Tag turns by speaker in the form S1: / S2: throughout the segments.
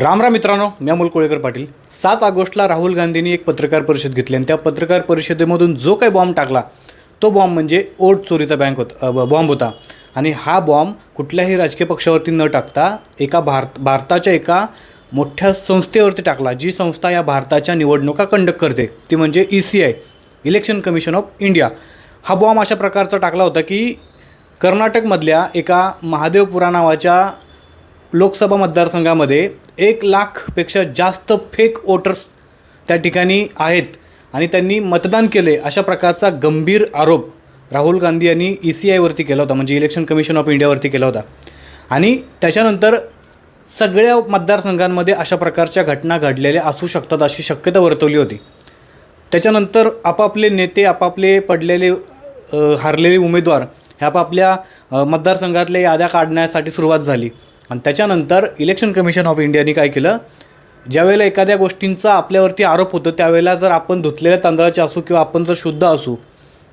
S1: राम राम मित्रांनो मी अमोल कोळेकर पाटील. सात ऑगस्टला राहुल गांधींनी एक पत्रकार परिषद घेतली आणि त्या पत्रकार परिषदेमधून जो काही बॉम्ब टाकला तो बॉम्ब म्हणजे ओट चोरीचा बँक होता बॉम्ब होता. आणि हा बॉम्ब कुठल्याही राजकीय पक्षावरती न टाकता एका भारत भारताच्या एका मोठ्या संस्थेवरती टाकला जी संस्था या भारताच्या निवडणुका कंडक्ट करते. ती म्हणजे E C I election commission of India हा बॉम्ब अशा प्रकारचा टाकला होता की कर्नाटकमधल्या एका महादेवपुरा नावाच्या लोकसभा मतदारसंघामध्ये एक लाखपेक्षा जास्त फेक वोटर्स त्या ठिकाणी आहेत. आणि त्यांनी मतदान केले. अशा प्रकारचा गंभीर आरोप राहुल गांधी यांनी ई सी आयवरती केला होता. म्हणजे इलेक्शन कमिशन ऑफ इंडियावरती केला होता. आणि त्याच्यानंतर सगळ्या मतदारसंघांमध्ये अशा प्रकारच्या घटना घडलेल्या असू शकतात अशी शक्यता वर्तवली होती. त्याच्यानंतर आपापले नेते आपापले पडलेले हारलेले उमेदवार ह्या आपापल्या मतदारसंघातल्या याद्या काढण्यासाठी सुरुवात झाली. आणि त्याच्यानंतर इलेक्शन कमिशन ऑफ इंडियाने काय केलं? ज्यावेळेला एखाद्या गोष्टींचा आपल्यावरती आरोप होतो त्यावेळेला जर आपण धुतलेल्या तांदळाचे असू किंवा आपण जर शुद्ध असू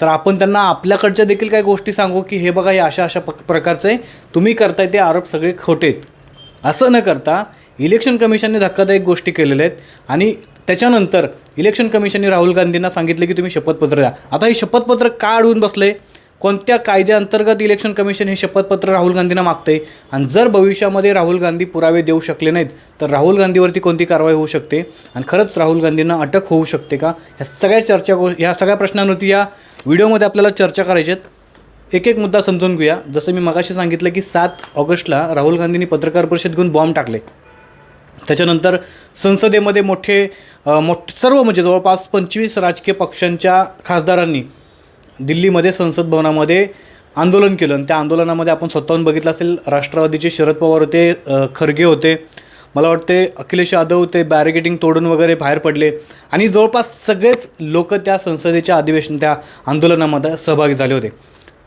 S1: तर आपण त्यांना आपल्याकडच्या देखील काही गोष्टी सांगू की हे बघा हे अशा अशा प प्रकारचे तुम्ही करताय ते आरोप सगळे खोटे आहेत. असं न करता इलेक्शन कमिशनने धक्कादायक गोष्टी केलेल्या आहेत आणि त्याच्यानंतर इलेक्शन कमिशनने राहुल गांधींना सांगितलं की तुम्ही शपथपत्र द्या. आता हे शपथपत्र का अडवून बसले? कोणत्या कायद्याअंतर्गत इलेक्शन कमिशन हे शपथपत्र राहुल गांधींना मागते आणि जर भविष्यामध्ये राहुल गांधी पुरावे देऊ शकले नाहीत तर राहुल गांधीवरती कोणती कारवाई होऊ शकते? आणि खरंच राहुल गांधींना अटक होऊ शकते का? ह्या सगळ्या चर्चा गो ह्या सगळ्या प्रश्नांवरती या व्हिडिओमध्ये आपल्याला चर्चा करायची आहेत. एक एक मुद्दा समजून घेऊया. जसं मी मगाशी सांगितलं की सात ऑगस्टला राहुल गांधींनी पत्रकार परिषद घेऊन बॉम्ब टाकले. त्याच्यानंतर संसदेमध्ये मोठे मोठ सर्व म्हणजे जवळपास पंचवीस राजकीय पक्षांच्या खासदारांनी दिल्लीमध्ये संसद भवनामध्ये आंदोलन केलं आणि त्या आंदोलनामध्ये आपण स्वतःहून बघितलं असेल राष्ट्रवादीचे शरद पवार होते खरगे होते. मला वाटते अखिलेश यादव ते बॅरिगेटिंग तोडून वगैरे बाहेर पडले. आणि जवळपास सगळेच लोक त्या संसदेच्या अधिवेशन त्या आंदोलनामध्ये सहभागी झाले होते.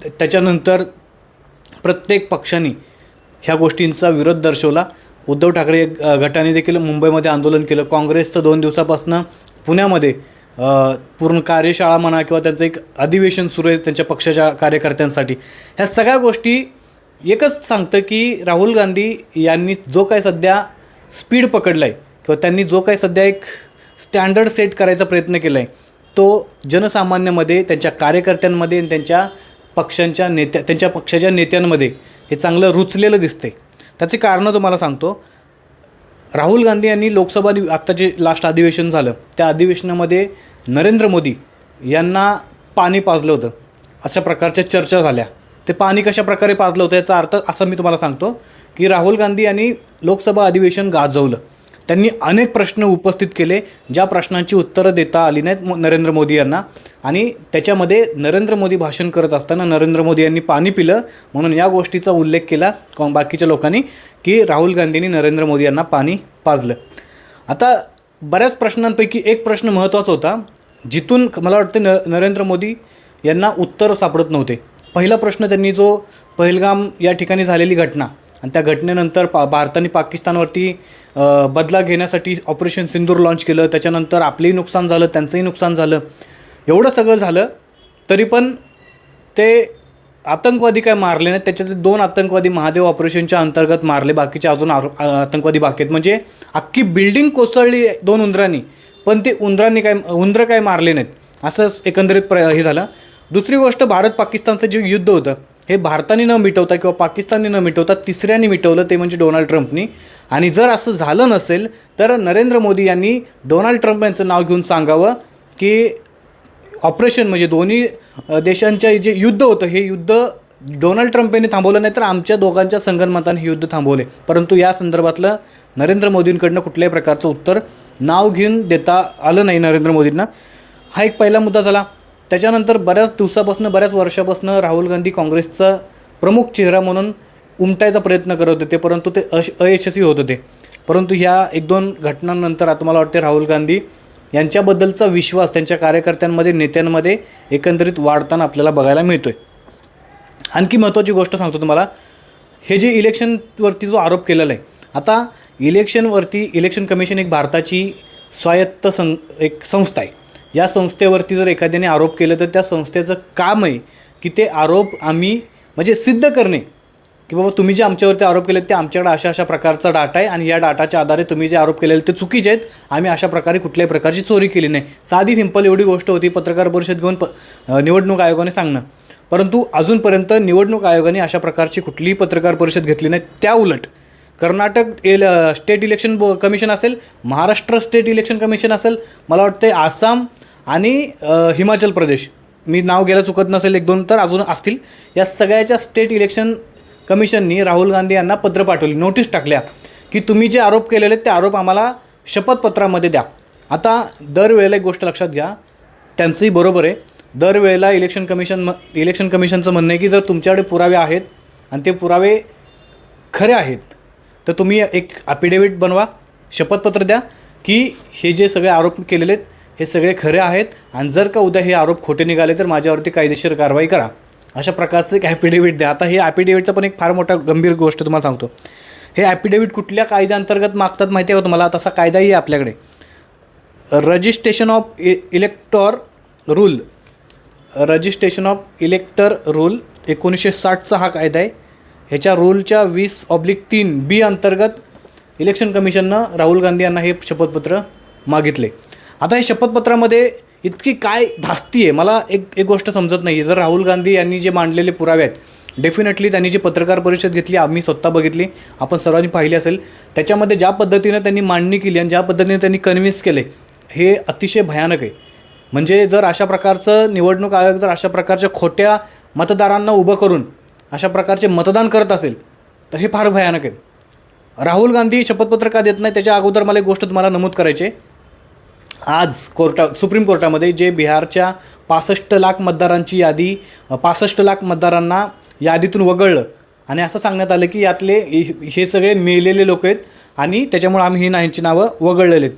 S1: त्याच्यानंतर प्रत्येक पक्षाने ह्या गोष्टींचा विरोध दर्शवला. उद्धव ठाकरे गटाने देखील मुंबईमध्ये आंदोलन केलं. काँग्रेसचं दोन दिवसापासून पुण्यामध्ये पूर्ण कार्यशाळा म्हणा किंवा त्यांचं एक अधिवेशन सुरू आहे त्यांच्या पक्षाच्या कार्यकर्त्यांसाठी. ह्या सगळ्या गोष्टी एकच सांगतं की राहुल गांधी यांनी जो काय सध्या स्पीड पकडला आहे किंवा त्यांनी जो काय सध्या एक स्टँडर्ड सेट करायचा प्रयत्न केला आहे तो जनसामान्यामध्ये त्यांच्या कार्यकर्त्यांमध्ये आणि त्यांच्या पक्षांच्या नेत्या त्यांच्या पक्षाच्या नेत्यांमध्ये हे चांगलं रुचलेलं दिसते त्याचे कारणं तुम्हाला सांगतो राहुल गांधी यांनी लोकसभा अधि आत्ता जे लास्ट अधिवेशन झालं त्या अधिवेशनामध्ये नरेंद्र मोदी यांना पाणी पाजलं होतं. अशा प्रकारच्या चर्चा झाल्या. ते पाणी कशा प्रकारे पाजलं होतं याचा अर्थ असं मी तुम्हाला सांगतो की राहुल गांधी यांनी लोकसभा अधिवेशन गाजवलं. त्यांनी अनेक प्रश्न उपस्थित केले ज्या प्रश्नांची उत्तरं देता आली नाहीत नरेंद्र मोदी यांना. आणि त्याच्यामध्ये नरेंद्र मोदी भाषण करत असताना नरेंद्र मोदी यांनी पाणी पिलं म्हणून या गोष्टीचा उल्लेख केला कॉ- बाकीच्या लोकांनी की राहुल गांधींनी नरेंद्र मोदी यांना पाणी पाजलं. आता बऱ्याच प्रश्नांपैकी एक प्रश्न महत्त्वाचा होता जिथून मला वाटतं न नरेंद्र मोदी यांना उत्तर सापडत नव्हते. पहिला प्रश्न त्यांनी जो पहलगाम या ठिकाणी झालेली घटना आणि त्या घटनेनंतर पा भारताने पाकिस्तानवरती बदला घेण्यासाठी ऑपरेशन सिंदूर लॉन्च केलं. त्याच्यानंतर आपलंही नुकसान झालं त्यांचंही नुकसान झालं. एवढं सगळं झालं तरी पण ते आतंकवादी काय मारले नाहीत. त्याच्यातले दोन आतंकवादी महादेव ऑपरेशनच्या अंतर्गत मारले. बाकीचे अजून आरो आतंकवादी बाकी आहेत. म्हणजे अख्खी बिल्डिंग कोसळली दोन उंदरांनी. पण ते उंदरांनी काय उंदरं काय मारले नाहीत. असंच एकंदरीत प्र हे झालं. दुसरी गोष्ट भारत पाकिस्तानचं जे युद्ध होतं हे भारताने न मिटवता किंवा पाकिस्तानने न मिटवता तिसऱ्याने मिटवलं ते म्हणजे डोनाल्ड ट्रम्पनी. आणि जर असं झालं नसेल तर नरेंद्र मोदी यांनी डोनाल्ड ट्रम्प यांचं नाव घेऊन सांगावं की ऑपरेशन म्हणजे दोन्ही देशांच्या जे युद्ध होतं हे युद्ध डोनाल्ड ट्रम्प यांनी थांबवलं नाही तर आमच्या दोघांच्या संगनमताने हे युद्ध थांबवले. परंतु या संदर्भातलं नरेंद्र मोदींकडनं कुठल्याही प्रकारचं उत्तर नाव घेऊन देता आलं नाही नरेंद्र मोदींना. हा एक पहिला मुद्दा झाला. त्याच्यानंतर बऱ्याच दिवसापासून बऱ्याच वर्षापासून राहुल गांधी काँग्रेसचा प्रमुख चेहरा म्हणून उमटायचा प्रयत्न करत होते परंतु ते अश अयशस्वी होत होते. परंतु ह्या एक दोन घटनांनंतर आता मला वाटते राहुल गांधी यांच्याबद्दलचा विश्वास त्यांच्या कार्यकर्त्यांमध्ये नेत्यांमध्ये एकंदरीत वाढताना आपल्याला बघायला मिळतो आहे आणखी महत्त्वाची गोष्ट सांगतो तुम्हाला हे जे इलेक्शनवरती जो आरोप केलेला आहे आता इलेक्शनवरती इलेक्शन कमिशन एक भारताची स्वायत्त सं एक संस्था आहे. या संस्थेवरती जर एखाद्याने आरोप केले तर त्या संस्थेचं काम आहे की ते आरोप आम्ही म्हणजे सिद्ध करणे. की बाबा तुम्ही जे आमच्यावरती आरोप केले ते आमच्याकडे अशा अशा प्रकारचा डाटा आहे आणि या डाटाच्या आधारे तुम्ही जे आरोप केलेले ते चुकीचे आहेत. आम्ही अशा प्रकारे कुठल्याही प्रकारची चोरी केली नाही. साधी सिंपल एवढी गोष्ट होती पत्रकार परिषद घेऊन प निवडणूक आयोगाने सांगणं. परंतु अजूनपर्यंत निवडणूक आयोगाने अशा प्रकारची कुठलीही पत्रकार परिषद घेतली नाही. त्या उलट कर्नाटक इल स्टेट इलेक्शन बो कमिशन असेल महाराष्ट्र स्टेट इलेक्शन कमिशन असेल मला वाटते आसाम आणि हिमाचल प्रदेश. मी नाव गेलं चुकत नसेल एक दोन तर अजून असतील. या सगळ्याच्या स्टेट इलेक्शन कमिशननी राहुल गांधी यांना पत्र पाठवली नोटीस टाकल्या की तुम्ही जे आरोप केलेले आहेत ते आरोप आम्हाला शपथपत्रामध्ये द्या. आता दरवेळेला एक गोष्ट लक्षात घ्या त्यांचंही बरोबर आहे. दरवेळेला इलेक्शन कमिशन म इलेक्शन कमिशनचं म्हणणं आहे की जर तुमच्याकडे पुरावे आहेत आणि ते पुरावे खरे आहेत तर तुम्ही एक ॲपिडेविट बनवा शपथपत्र द्या की हे जे सगळे आरोप केलेले आहेत हे सगळे खरे आहेत आणि जर का उद्या हे आरोप खोटे निघाले तर माझ्यावरती कायदेशीर कारवाई करा. अशा प्रकारचं एक ॲपिडेविट द्या. आता हे ॲफिडेविटचं पण एक फार मोठा गंभीर गोष्ट तुम्हाला सांगतो. हे ॲपिडेविट कुठल्या कायद्याअंतर्गत मागतात माहिती आहे का तुम्हाला? तसा कायदाही आहे आपल्याकडे. Registration of E elector rule. Registration of elector rule एकोणीसशे साठचा हा कायदा आहे. ह्याच्या रूलच्या वीस ऑब्लिक तीन बी अंतर्गत इलेक्शन कमिशननं राहुल गांधी यांना हे शपथपत्र मागितले. आता हे शपथपत्रामध्ये इतकी काय धास्ती आहे मला एक एक गोष्ट समजत नाही आहे जर राहुल गांधी यांनी जे मांडलेले पुरावे आहेत डेफिनेटली त्यांनी जी पत्रकार परिषद घेतली आम्ही स्वतः बघितली आपण सर्वांनी पाहिली असेल त्याच्यामध्ये ज्या पद्धतीनं त्यांनी मांडणी केली आणि ज्या पद्धतीने त्यांनी कन्व्हिन्स केले हे अतिशय भयानक आहे. म्हणजे जर अशा प्रकारचं निवडणूक आयोग जर अशा प्रकारच्या खोट्या मतदारांना उभं करून अशा प्रकारचे मतदान करत असेल तर हे फार भयानक आहे. राहुल गांधी शपथपत्र का देत नाही त्याच्या अगोदर मला एक गोष्ट तुम्हाला नमूद करायची आज कोर्टा सुप्रीम कोर्टामध्ये जे बिहारच्या पासष्ट लाख मतदारांची यादी पासष्ट लाख मतदारांना यादीतून वगळलं आणि असं सांगण्यात आलं की यातले हे- हे सगळे मेलेले लोक आहेत आणि त्याच्यामुळे आम्ही ही नाहींची नावं वगळलेली आहेत.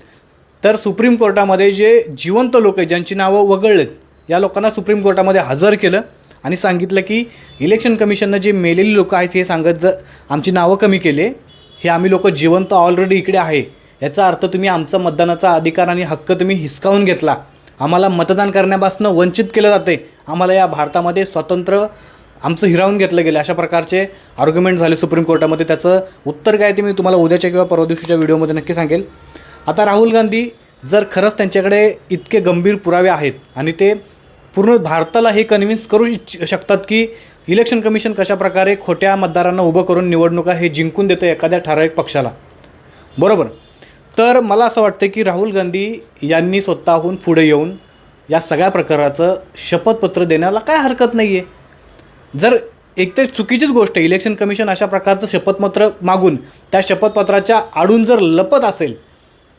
S1: तर सुप्रीम कोर्टामध्ये जे जिवंत लोक आहेत ज्यांची नावं वगळलेत या लोकांना सुप्रीम कोर्टामध्ये हजर केलं. आणि सांगितलं की इलेक्शन कमिशननं जे मेलेली लोकं आहेत हे सांगत जर आमची नावं कमी केले. हे आम्ही लोक जिवंत ऑलरेडी इकडे आहे. याचा अर्थ तुम्ही आमचा मतदानाचा अधिकार आणि हक्क तुम्ही हिसकावून घेतला. आम्हाला मतदान करण्यापासून वंचित केलं जाते आम्हाला या भारतामध्ये स्वतंत्र आमचं हिरावून घेतलं गेलं. अशा प्रकारचे आर्ग्युमेंट झाले सुप्रीम कोर्टामध्ये. त्याचं उत्तर काय ते मी तुम्हाला उद्याच्या किंवा परवा दिवशीच्या व्हिडिओमध्ये नक्की सांगेल. आता राहुल गांधी जर खरंच त्यांच्याकडे इतके गंभीर पुरावे आहेत आणि ते पूर्ण भारताला हे कन्व्हिन्स करू इच्छ शकतात की इलेक्शन कमिशन कशाप्रकारे खोट्या मतदारांना उभं करून निवडणुका हे जिंकून देतं एखाद्या ठराविक पक्षाला. बरोबर? तर मला असं वाटतं की राहुल गांधी यांनी स्वतःहून पुढे येऊन या सगळ्या प्रकाराचं शपथपत्र देण्याला काय हरकत नाही आहे जर एक तर चुकीचीच गोष्ट आहे इलेक्शन कमिशन अशा प्रकारचं शपथपत्र मागून त्या शपथपत्राच्या आडून जर लपत असेल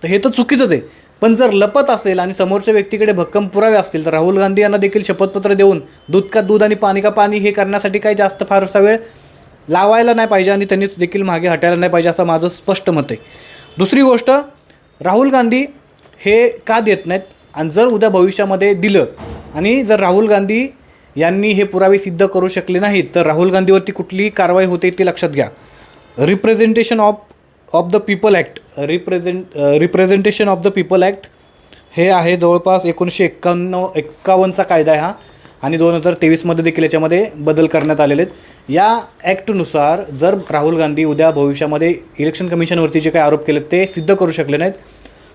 S1: तर हे तर चुकीचंच आहे. पण जर लपत असेल आणि समोरच्या व्यक्तीकडे भक्कम पुरावे असतील तर राहुल गांधी यांना देखील शपथपत्र देऊन दूध का दूध आणि पाणी का पाणी हे करण्यासाठी काही जास्त फारसा वेळ लावायला नाही पाहिजे आणि त्यांनी देखील मागे हटायला नाही पाहिजे असं माझं स्पष्ट मत आहे. दुसरी गोष्ट राहुल गांधी हे का देत नाहीत? आणि जर उद्या भविष्यामध्ये दिलं आणि जर राहुल गांधी यांनी हे पुरावे सिद्ध करू शकले नाहीत तर राहुल गांधीवरती कुठलीही कारवाई होते ते लक्षात घ्या. Representation of of the people act represent representation of the people act हे आहे जवळपास एकोणीसशे एक्कावन्न एक्कावन्नचा कायदा आहे हा. आणि दोन हजार तेवीसमध्ये देखील याच्यामध्ये बदल करण्यात आलेले आहेत. या ॲक्टनुसार जर राहुल गांधी उद्या भविष्यामध्ये इलेक्शन कमिशनवरती जे काही आरोप केले ते सिद्ध करू शकले नाहीत.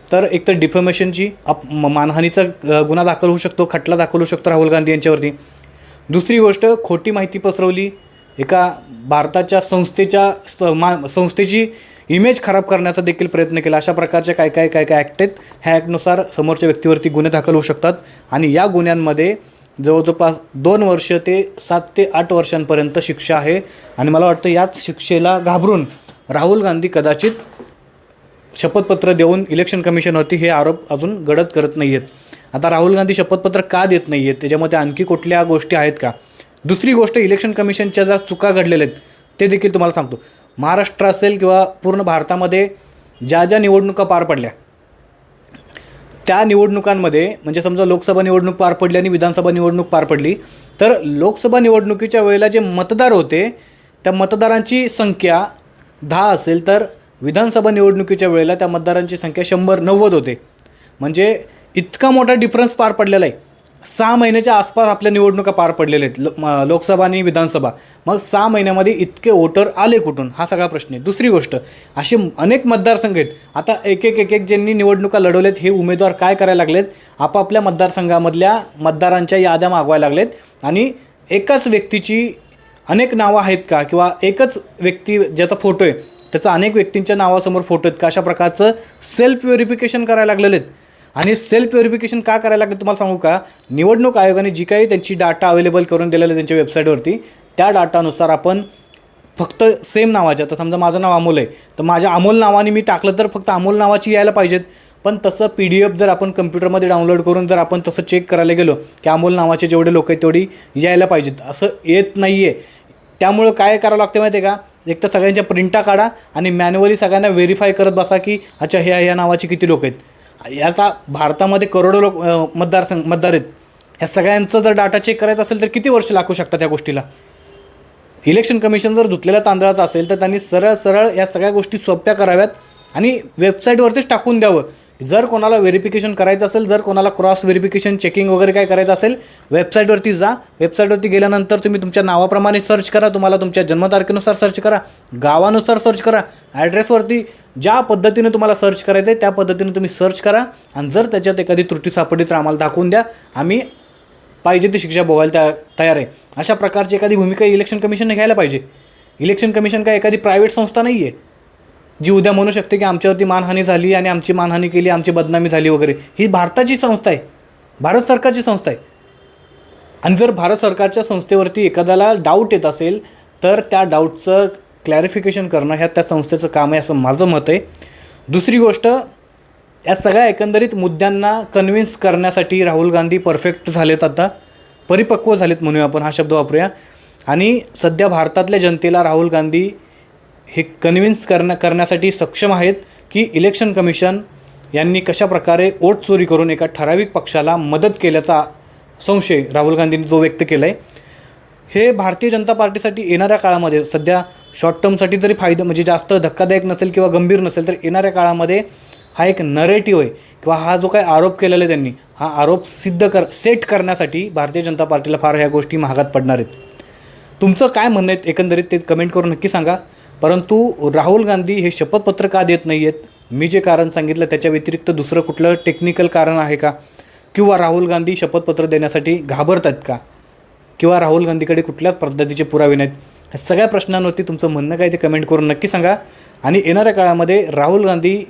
S1: तर एकतर डिफेमेशनची अप मानहानीचा गुन्हा दाखल होऊ शकतो खटला दाखल होऊ शकतो राहुल गांधी यांच्यावरती. दुसरी गोष्ट खोटी माहिती पसरवली. एका भारताच्या संस्थेच्या स मा संस्थेची इमेज खराब करण्याचा देखील प्रयत्न केला. अशा प्रकारच्या काय काय काय काय ॲक्ट आहेत? ह्या ॲक्टनुसार समोरच्या व्यक्तीवरती गुन्हे दाखल होऊ शकतात आणि या गुन्ह्यांमध्ये जवळजवळपास दोन वर्ष ते सात ते आठ वर्षांपर्यंत शिक्षा आहे. आणि मला वाटतं याच शिक्षेला घाबरून राहुल गांधी कदाचित शपथपत्र देऊन इलेक्शन कमिशनवरती हे आरोप अजून गडद करत नाही आहेत आता राहुल गांधी शपथपत्र का देत नाही आहेत त्याच्यामध्ये आणखी कुठल्या गोष्टी आहेत का? दुसरी गोष्ट इलेक्शन कमिशनच्या ज्या चुका घडलेल्या आहेत ते देखील तुम्हाला सांगतो. महाराष्ट्र असेल किंवा पूर्ण भारतामध्ये ज्या ज्या निवडणुका पार पडल्या त्या निवडणुकांमध्ये म्हणजे समजा लोकसभा निवडणूक पार पडली आणि विधानसभा निवडणूक पार पडली तर लोकसभा निवडणुकीच्या वेळेला जे मतदार होते त्या मतदारांची संख्या दहा असेल तर विधानसभा निवडणुकीच्या वेळेला त्या मतदारांची संख्या शंभर नव्वद होते. म्हणजे इतका मोठा डिफरन्स पार पडलेला आहे. सहा महिन्याच्या आसपास आपल्या निवडणुका पार पडलेल्या आहेत. लो लोकसभा आणि विधानसभा. मग सहा महिन्यामध्ये इतके वोटर आले कुठून? हा सगळा प्रश्न आहे. दुसरी गोष्ट असे अनेक मतदारसंघ आहेत. आता एक एक एक एक ज्यांनी निवडणुका लढवल्यात हे उमेदवार काय करायला लागलेत? आपापल्या मतदारसंघामधल्या मतदारांच्या याद्या मागवायला लागलेत. आणि एकाच व्यक्तीची अनेक नावं आहेत का? किंवा एकच व्यक्ती ज्याचा फोटो आहे त्याचा अनेक व्यक्तींच्या नावासमोर फोटो आहेत का? अशा प्रकारचं सेल्फ व्हेरिफिकेशन करायला लागलेले आहेत. आणि सेल्फ व्हेरिफिकेशन का करायला लागलं तुम्हाला सांगू का? निवडणूक आयोगाने जी काही त्यांची डाटा अवेलेबल करून दिलेला आहे त्यांच्या वेबसाईटवरती त्या डाटानुसार आपण फक्त सेम नावाच्या आता समजा माझं नाव अमोल आहे तर माझ्या अमोल नावाने मी टाकलं तर फक्त अमोल नावाची यायला पाहिजेत. पण तसं पी डी एफ जर आपण कम्प्युटरमध्ये डाउनलोड करून जर आपण तसं चेक करायला गेलो की अमोल नावाचे जेवढे लोक आहेत तेवढी यायला पाहिजेत. असं येत नाही आहे त्यामुळं काय करावं लागतं माहिती आहे का? एक तर सगळ्यांच्या प्रिंटा काढा आणि मॅन्युअली सगळ्यांना व्हेरीफाय करत बसा की अच्छा ह्या ह्या नावाची किती लोक आहेत. आता भारतामध्ये करोडो लोक मतदारसंघ मतदार आहेत. ह्या सगळ्यांचं जर डाटा चेक करायचा असेल तर किती वर्ष लागू शकतात या गोष्टीला? इलेक्शन कमिशन जर धुतलेल्या तांदळाचं असेल तर त्यांनी सरळ सरळ या सगळ्या गोष्टी सोप्या कराव्यात आणि वेबसाईटवरतीच टाकून द्यावं. जर कोणाला व्हेरिफिकेशन करायचं असेल जर कोणाला क्रॉस व्हेरिफिकेशन चेकिंग वगैरे काय करायचं असेल वेबसाईटवरती जा. वेबसाईटवरती गेल्यानंतर तुम्ही तुमच्या नावाप्रमाणे सर्च करा. तुम्हाला तुमच्या जन्मतारखेनुसार सर्च करा. गावानुसार सर्च करा. ॲड्रेसवरती ज्या पद्धतीने तुम्हाला सर्च करायचं आहे त्या पद्धतीने तुम्ही सर्च करा. आणि जर त्याच्यात एखादी त्रुटी सापडली तर आम्हाला दाखवून द्या. आम्ही पाहिजे ती शिक्षा भोगायला त्या तयार आहे. अशा प्रकारची एखादी भूमिका इलेक्शन कमिशनने घ्यायला पाहिजे. इलेक्शन कमिशन काय एखादी प्रायव्हेट संस्था नाही आहे जी उद्या म्हणू शकते की आमच्यावरती मानहानी झाली आणि आमची मानहानी केली आमची बदनामी झाली वगैरे ही भारताची संस्था आहे. भारत सरकारची संस्था आहे. आणि जर भारत सरकारच्या संस्थेवरती एखाद्याला डाऊट येत असेल तर त्या डाऊटचं क्लॅरिफिकेशन करणं ह्या त्या संस्थेचं काम आहे असं माझं मत आहे. दुसरी गोष्ट या सगळ्या एकंदरीत मुद्द्यांना कन्व्हिन्स करण्यासाठी राहुल गांधी परफेक्ट झालेत आता. परिपक्व झालेत म्हणूया आपण हा शब्द वापरूया. आणि सध्या भारतातल्या जनतेला राहुल गांधी हे कन्व्हिन्स करण्या करण्यासाठी सक्षम आहेत की इलेक्शन कमिशन यांनी कशाप्रकारे ओट वोट चोरी करून एका ठराविक पक्षाला मदत केल्याचा संशय राहुल गांधींनी जो व्यक्त केला आहे हे भारतीय जनता पार्टीसाठी येणाऱ्या काळामध्ये सध्या शॉर्ट टर्मसाठी जरी फायदा म्हणजे जास्त धक्कादायक नसेल किंवा गंभीर नसेल तर येणाऱ्या काळामध्ये हा एक नरेटिव्ह आहे किंवा हा जो काही आरोप केलेला आहे त्यांनी हा आरोप सिद्ध कर सेट करण्यासाठी भारतीय जनता पार्टीला फार ह्या गोष्टी महागात पडणार आहेत. तुमचं काय म्हणणं आहे एकंदरीत ते कमेंट करून नक्की सांगा. परंतु राहुल गांधी हे शपथपत्र का देत नाही आहेत मी जे कारण सांगितलं त्याच्या व्यतिरिक्त दुसरं कुठलं टेक्निकल कारण आहे का? किंवा राहुल गांधी शपथपत्र देण्यासाठी घाबरत आहेत का? किंवा राहुल गांधीकडे कुठल्याच पद्धतीचे पुरावे नाहीत? ह्या सगळ्या प्रश्नांवरती तुमचं म्हणणं काय ते कमेंट करून नक्की सांगा. आणि येणाऱ्या काळामध्ये राहुल गांधी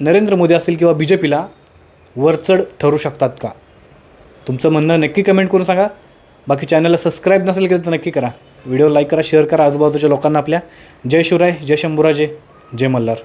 S1: नरेंद्र मोदी असेल किंवा बी जे पीला वरचढ ठरू शकतात का? तुमचं म्हणणं नक्की कमेंट करून सांगा. बाकी चॅनलला सबस्क्राईब नसेल केलं तर नक्की करा. व्हिडिओ लाईक करा शेअर करा आजूबाजूच्या लोकांना आपल्या. जय शिवराय जय शंभूराजे जय मल्हार.